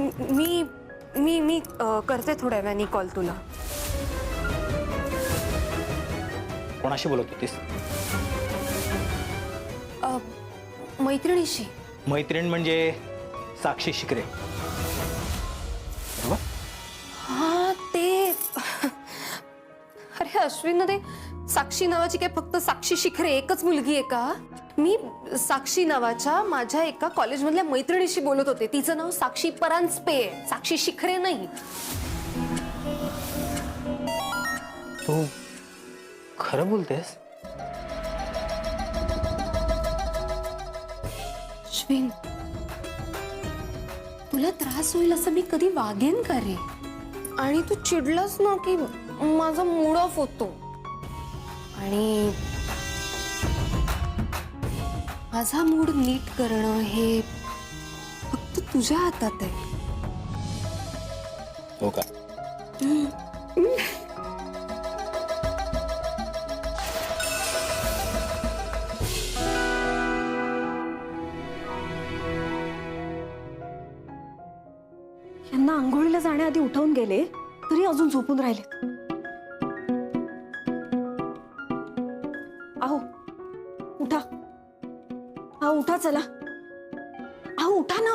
म- मी मी अ, करते थोड्या वेळाने कॉल तुला. कोणाशी बोलत होतीस? अ, मैत्रिणीशी. मैत्रीण म्हणजे साक्षी शिकरे. बरोबर? हा ते. अरे अश्विन ते साक्षी नावाची काय फक्त साक्षी शिखरे एकच मुलगी आहे का? मी साक्षी नावाच्या माझ्या एका कॉलेजमधल्या मैत्रिणीशी बोलत होते. तिचं नाव साक्षी परांजपे आहे. साक्षी शिखरे नाही. तू खरं बोलतेस? अश्विन तुला त्रास होईल असं मी कधी वागेन का रे? आणि तू चिडलास ना की माझा मूड ऑफ होतो. आणि माझा मूड नीट करणं हे फक्त तुझ्या हातात आहे. हो का? यांना आंघोळीला जाण्याआधी उठवून गेले तरी अजून झोपून राहिले. आहो उठा. हा उठा चला. आहो उठा ना.